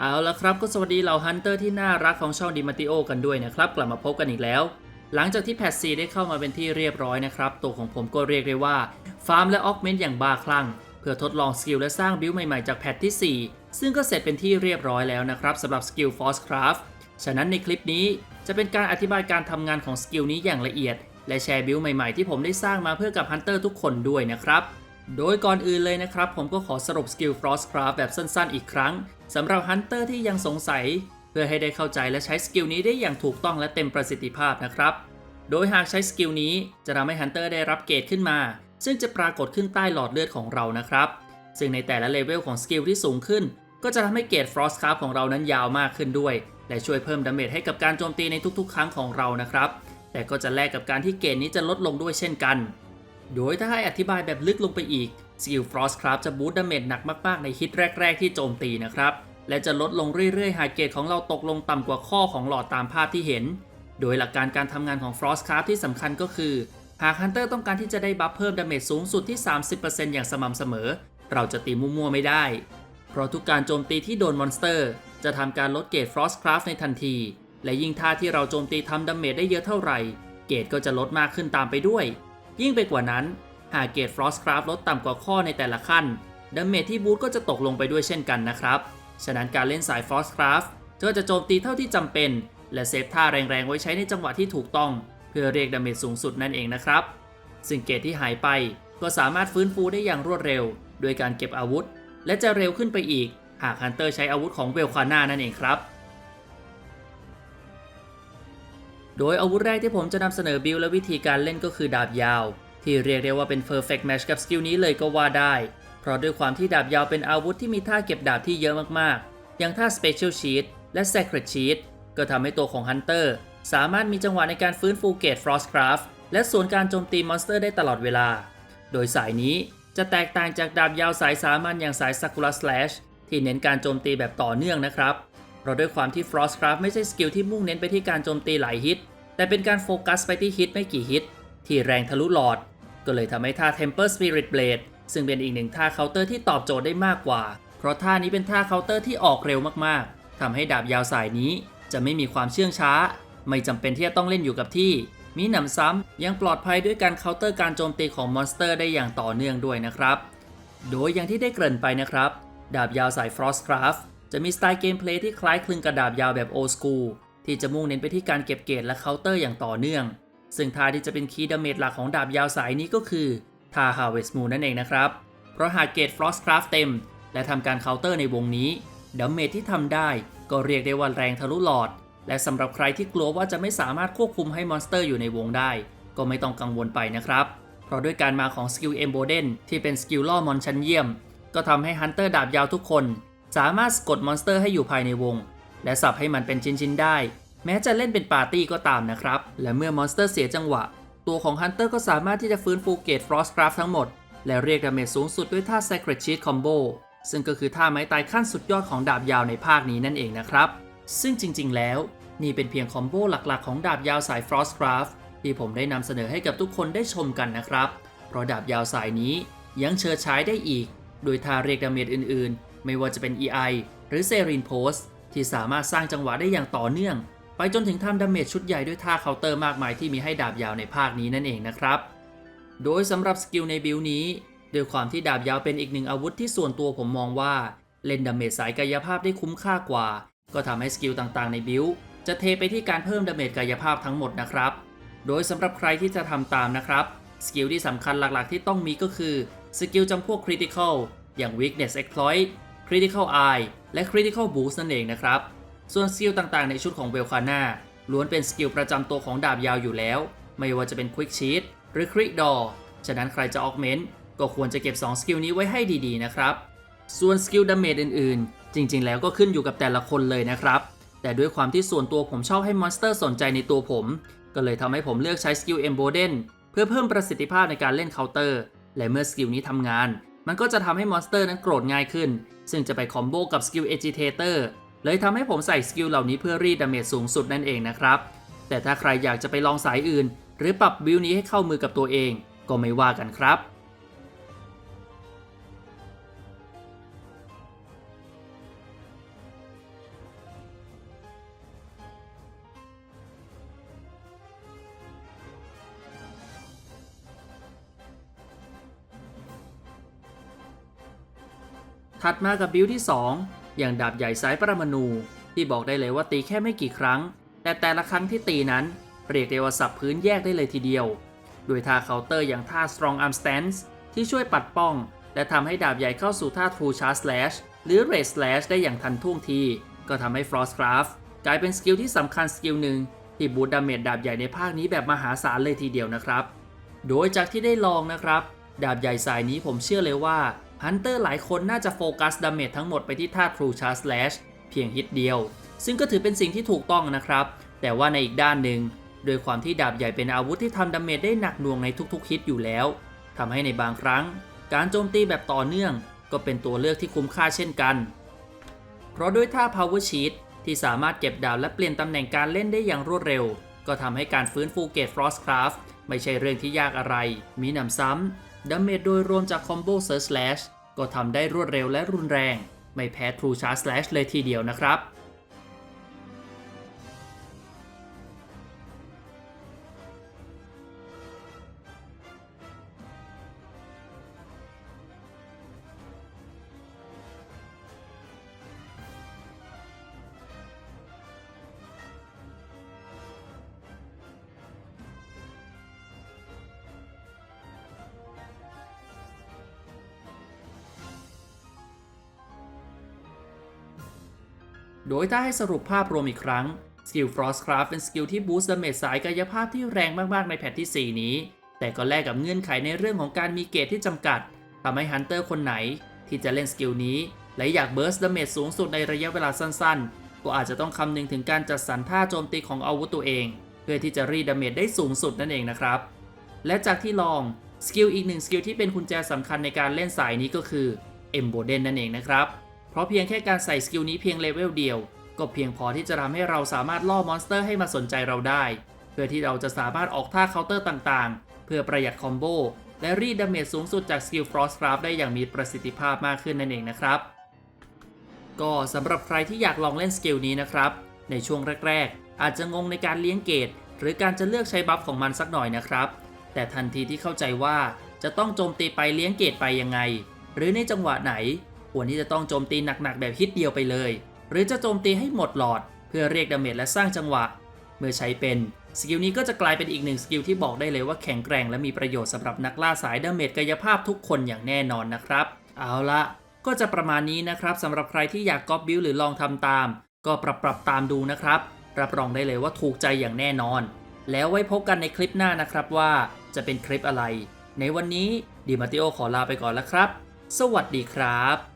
เอาละครับก็สวัสดีเหล่าฮันเตอร์ที่น่ารักของช่องดิมาติโอกันด้วยนะครับ กลับมาพบกันอีกแล้ว หลังจากที่แพทซีได้เข้ามาเป็นที่เรียบร้อยนะครับ ตัวของผมก็เรียกได้ว่าฟาร์มและออกเมนต์อย่างบ้าคลั่ง เพื่อทดลองสกิลและสร้างบิลใหม่ๆจากแพทที่ 4 ซึ่งก็เสร็จเป็นที่เรียบร้อยแล้วนะครับสำหรับสกิลฟอสคราฟฉะนั้นในคลิปนี้จะเป็นการอธิบายการทำงานของสกิลนี้อย่างละเอียด และแชร์บิลใหม่ๆที่ผมได้สร้างมาเพื่อกับฮันเตอร์ทุกคนด้วยนะครับโดยก่อนอื่นเลยนะครับผมก็ขอสรุปสกิล Frostcraft แบบสั้นๆ อีกครั้ง สำหรับฮันเตอร์ที่ยังสงสัย เพื่อให้ได้เข้าใจและใช้สกิลนี้ได้อย่างถูกต้องและเต็มประสิทธิภาพนะครับ โดยหากใช้สกิลนี้จะทำให้ฮันเตอร์ได้รับเกรดขึ้นมา ซึ่งจะปรากฏขึ้นใต้หลอดเลือดของเรานะครับ ซึ่งในแต่ละเลเวลของสกิลที่สูงขึ้น ก็จะทำให้เกรด Frostcraft ของเรานั้นยาวมากขึ้นด้วย และช่วยเพิ่มดาเมจให้กับการโจมตีในทุกๆ ครั้งของเรานะครับแต่ก็จะแลกกับการที่เกรดนี้จะลดลงด้วยเช่นกัน โดยถ้าให้อธิบายแบบลึกลงไปอีก สกิล Frostcraft จะบูตดาเมจหนักมากๆในฮิตแรก ๆ ที่โจมตีนะครับ และจะลดลงเรื่อยๆ หากเกรดของเราตกลงต่ำกว่าข้อของหลอดตามภาพที่เห็น โดยหลักการการทำงานของ Frostcraft ที่สำคัญก็คือ หากฮันเตอร์ต้องการที่จะได้บัฟเพิ่มดาเมจสูงสุดที่ 30%อย่างสม่ำเสมอ เราจะตีมั่วๆไม่ได้ เพราะทุกการโจมตีที่โดนมอนสเตอร์ จะทำการลดเกรด Frostcraft ในทันที และยิ่งท่าที่เราโจมตีทำดาเมจได้เยอะเท่าไหร่ เกรดก็จะลดมากขึ้นตามไปด้วย ยิ่งไปกว่านั้น หากเกรด Frostcraft ลดต่ำกว่าข้อในแต่ละขั้นดาเมจที่บูทก็จะตกลงไปด้วยเช่นกันนะครับ ฉะนั้นการเล่นสาย Frostcraft ก็จะโจมตีเท่าที่จำเป็น และเซฟท่าแรงๆ ไว้ใช้ในจังหวะที่ถูกต้อง เพื่อเรียกดาเมจสูงสุดนั่นเองนะครับ ซึ่งเกรดที่หายไปก็สามารถฟื้นฟูได้อย่างรวดเร็ว โดยการเก็บอาวุธ และจะเร็วขึ้นไปอีก หากฮันเตอร์ใช้อาวุธของเวลคาน่านั่นเองครับ โดยอาวุธแรกที่ผมจะนำเสนอบิลและวิธีการเล่นก็คือดาบยาว ที่เรียกได้ว่าเป็น perfect match กับสกิลนี้เลยก็ว่าได้ เพราะด้วยความที่ดาบยาวเป็นอาวุธที่มีท่าเก็บดาบที่เยอะมากๆ อย่างท่า special sheet และ sacred sheet ก็ทำให้ตัวของ hunter สามารถมีจังหวะในการฟื้นฟูเกต frostcraft และส่วนการโจมตีมอนสเตอร์ได้ตลอดเวลา โดยสายนี้จะแตกต่างจากดาบยาวสายสามัญอย่างสาย sakura slash ที่เน้นการโจมตีแบบต่อเนื่องนะครับ เพราะด้วยความที่ frostcraft ไม่ใช่สกิลที่มุ่งเน้นไปที่การโจมตีหลายฮิต แต่เป็นการโฟกัสไปที่ฮิตไม่กี่ฮิต ที่แรงทะลุหลอด ก็เลยทำให้ท่า Temper Spirit Blade ซึ่งเป็นอีกหนึ่งท่าเคาน์เตอร์ที่ตอบโจทย์ได้มากกว่า เพราะท่านี้เป็นท่าเคาน์เตอร์ที่ออกเร็วมากๆทำให้ดาบยาวสายนี้จะไม่มีความเชื่องช้า ไม่จำเป็นที่จะต้องเล่นอยู่กับที่ มีหนำซ้ำยังปลอดภัยด้วยการเคาน์เตอร์การโจมตีของมอนสเตอร์ได้อย่างต่อเนื่องด้วยนะครับ โดยอย่างที่ได้เกริ่นไปนะครับ ดาบยาวสาย Frostcraft จะมีสไตล์เกมเพลย์ที่คล้ายคลึงกับดาบยาวแบบ Old School ที่จะมุ่งเน้นไปที่การเก็บเกรดและเคาน์เตอร์อย่างต่อเนื่อง ซึ่งท่าที่จะเป็นคีย์ดาเมจหลักของดาบยาวสายนี้ก็คือท่า Harvest Moon นั่นเองนะครับ เพราะหากเกรด Frostcraft เต็ม และทำการเคาน์เตอร์ในวงนี้ดาเมจที่ทำได้ก็เรียกได้ว่าแรงทะลุหลอด และสำหรับใครที่กลัวว่าจะไม่สามารถควบคุมให้มอนสเตอร์อยู่ในวงได้ ก็ไม่ต้องกังวลไปนะครับ เพราะด้วยการมาของสกิล Emboden ที่เป็นสกิลล่อมอนชั้นเยี่ยม ก็ทำให้ฮันเตอร์ดาบยาวทุกคน สามารถสกดมอนสเตอร์ให้อยู่ภายในวง และสับให้มันเป็นชิ้นๆได้ แม้จะเล่นเป็นปาร์ตี้ก็ตามนะครับ และเมื่อมอนสเตอร์เสียจังหวะ ตัวของฮันเตอร์ก็สามารถที่จะฟื้นฟูเกต Frostcraft ทั้งหมด และเรียกดาเมจสูงสุดด้วยท่า Sacred Sheet Combo ซึ่งก็คือท่าไม้ตายขั้นสุดยอดของดาบยาวในภาคนี้นั่นเองนะครับ ซึ่งจริง ๆ แล้ว นี่เป็นเพียงคอมโบหลักๆ ของดาบยาวสาย Frostcraft ที่ผมได้นำเสนอให้กับทุกคนได้ชมกันนะครับ เพราะดาบยาวสายนี้ยังเชิดใช้ได้อีก โดยท่าเรียกดาเมจอื่น ๆ ไม่ว่าจะเป็น EI หรือ Serin Post ที่สามารถสร้างจังหวะได้อย่างต่อเนื่อง ไปจนถึงทำดาเมจชุดใหญ่ด้วยท่าเคาน์เตอร์มากมายที่มีให้ดาบยาวในภาคนี้นั่นเองนะครับ โดยสำหรับสกิลในบิลนี้ด้วยความที่ดาบยาวเป็นอีกหนึ่งอาวุธที่ส่วนตัวผมมองว่า เล่นดาเมจสายกายภาพได้คุ้มค่ากว่า ก็ทำให้สกิลต่างๆในบิลจะเทไปที่การเพิ่มดาเมจกายภาพทั้งหมดนะครับ โดยสำหรับใครที่จะทำตามนะครับ สกิลที่สำคัญหลักๆ ที่ต้องมีก็คือสกิลจำพวก Critical อย่าง Weakness Exploit Critical Eye และ Critical Boost นั่นเองนะครับ ส่วนสกิลต่างๆในชุดของเวลคาน่าล้วนเป็นสกิลประจำตัวของดาบยาวอยู่แล้ว ไม่ว่าจะเป็น Quick Sheet หรือ Crit Door ฉะนั้นใครจะ Augment ก็ควรจะเก็บ 2 สกิลนี้ไว้ให้ดีๆนะครับ ส่วนสกิลดาเมจอื่นๆ จริงๆ แล้วก็ขึ้นอยู่กับแต่ละคนเลยนะครับ แต่ด้วยความที่ส่วนตัวผมชอบให้มอนสเตอร์สนใจในตัวผม ก็เลยทำให้ผมเลือกใช้สกิล Emboden เพื่อเพิ่มประสิทธิภาพในการเล่นเคาน์เตอร์ และเมื่อสกิลนี้ทำงาน มันก็จะทำให้มอนสเตอร์นั้นโกรธง่ายขึ้น ซึ่งจะไปคอมโบกับสกิล Agitator เเลยทำให้ผมใส่สกิลเหล่านี้เพื่อรีดดาเมจสูงสุดนั่นเองนะครับ แต่ถ้าใครอยากจะไปลองสายอื่น หรือปรับบิลนี้ให้เข้ามือกับตัวเอง ก็ไม่ว่ากันครับถัดมากับบิลที่ 2 อย่างดาบใหญ่สายปรมาณูที่บอกได้เลยว่าตีแค่ไม่กี่ครั้ง แต่แต่ละครั้งที่ตีนั้นเรียกได้ว่าสับพื้นแยกได้เลยทีเดียว โดยท่าเคาน์เตอร์อย่างท่า strong arm stance ที่ช่วยปัดป้อง และทำให้ดาบใหญ่เข้าสู่ท่า true charge slash หรือ red slash ได้อย่างทันท่วงที ก็ทำให้ frostcraft กลายเป็นสกิลที่สำคัญสกิลหนึ่งที่บูตดาเมจดาบใหญ่ในภาคนี้แบบมหาศาลเลยทีเดียวนะครับ โดยจากที่ได้ลองนะครับ ดาบใหญ่สายนี้ผมเชื่อเลยว่า ฮันเตอร์หลายคนน่าจะโฟกัสดาเมจทั้งหมดไปที่ท่า True Charge Slash เพียงฮิตเดียว ซึ่งก็ถือเป็นสิ่งที่ถูกต้องนะครับ แต่ว่าในอีกด้านหนึ่งโดยความที่ดาบใหญ่เป็นอาวุธที่ทำดาเมจได้หนักหน่วงในทุกๆฮิตอยู่แล้วทำให้ในบางครั้ง การโจมตีแบบต่อเนื่อง ก็เป็นตัวเลือกที่คุ้มค่าเช่นกัน เพราะด้วยท่า Power Sheet ที่สามารถเก็บดาวและเปลี่ยนตำแหน่งการเล่นได้อย่างรวดเร็ว ก็ทำให้การฟื้นฟูเกต Frostcraft ไม่ใช่เรื่องที่ยากอะไร มีหนำซ้ำ ดาเมจโดยรวมจากคอมโบเซิร์ชแลชก็ทำได้รวดเร็วและรุนแรง ไม่แพ้ทรูชาร์สแลชเลยทีเดียวนะครับ โดยถ้าให้สรุปภาพรวมอีกครั้งสกิล Frostcraft เป็นสกิลที่บูสต์ดาเมจสายกายภาพที่แรงมากๆในแพทที่ 4 นี้ แต่ก็แลกกับเงื่อนไขในเรื่องของการมีเกรดที่จำกัดทำให้ฮันเตอร์คนไหน ที่จะเล่นสกิลนี้ และอยากเบิร์สดาเมจสูงสุดในระยะเวลาสั้นๆ ก็อาจจะต้องคำนึงถึงการจัดสรรท่าโจมตีของอาวุธตัวเอง เพื่อที่จะรีดดาเมจได้สูงสุดนั่นเองนะครับ และจากที่ลองสกิลอีกหนึ่งสกิลที่เป็นกุญแจสำคัญในการเล่นสายนี้ก็คือ e m b o d e n นั่นเองนะครับ ราะเพียงแค่การใส่สกิลนี้เพียงเลเวลเดียว ก็เพียงพอที่จะทำให้เราสามารถล่อมอนสเตอร์ให้มาสนใจเราได้ เพื่อที่เราจะสามารถออกท่าเคาน์เตอร์ต่างๆ เพื่อประหยัดคอมโบและรีดดาเมจสูงสุดจากสกิล Frostcraft ได้อย่างมีประสิทธิภาพมากขึ้นนั่นเองนะครับ ก็สำหรับใครที่อยากลองเล่นสกิลนี้นะครับ ในช่วงแรก ๆ อาจจะงงในการเลี้ยงเกตหรือการจะเลือกใช้บัฟของมันสักหน่อยนะครับ แต่ทันทีที่เข้าใจว่าจะต้องโจมตีไปเลี้ยงเกตไปยังไง หรือในจังหวะไหน ควรที่จะต้องโจมตีหนักๆแบบฮิตเดียวไปเลย หรือจะโจมตีให้หมดหลอด เพื่อเรียกดาเมจและสร้างจังหวะ เมื่อใช้เป็นสกิลนี้ก็จะกลายเป็นอีกหนึ่งสกิลที่บอกได้เลยว่าแข็งแกร่งและมีประโยชน์สำหรับนักล่าสายดาเมจกายภาพทุกคนอย่างแน่นอนนะครับ เอาละก็จะประมาณนี้นะครับสำหรับใครที่อยากก๊อปบิลหรือลองทำตาม ก็ปรับปรับตามดูนะครับ รับรองได้เลยว่าถูกใจอย่างแน่นอน แล้วไว้พบกันในคลิปหน้านะครับว่าจะเป็นคลิปอะไร ในวันนี้ดีมาติโอขอลาไปก่อนแล้วครับ สวัสดีครับ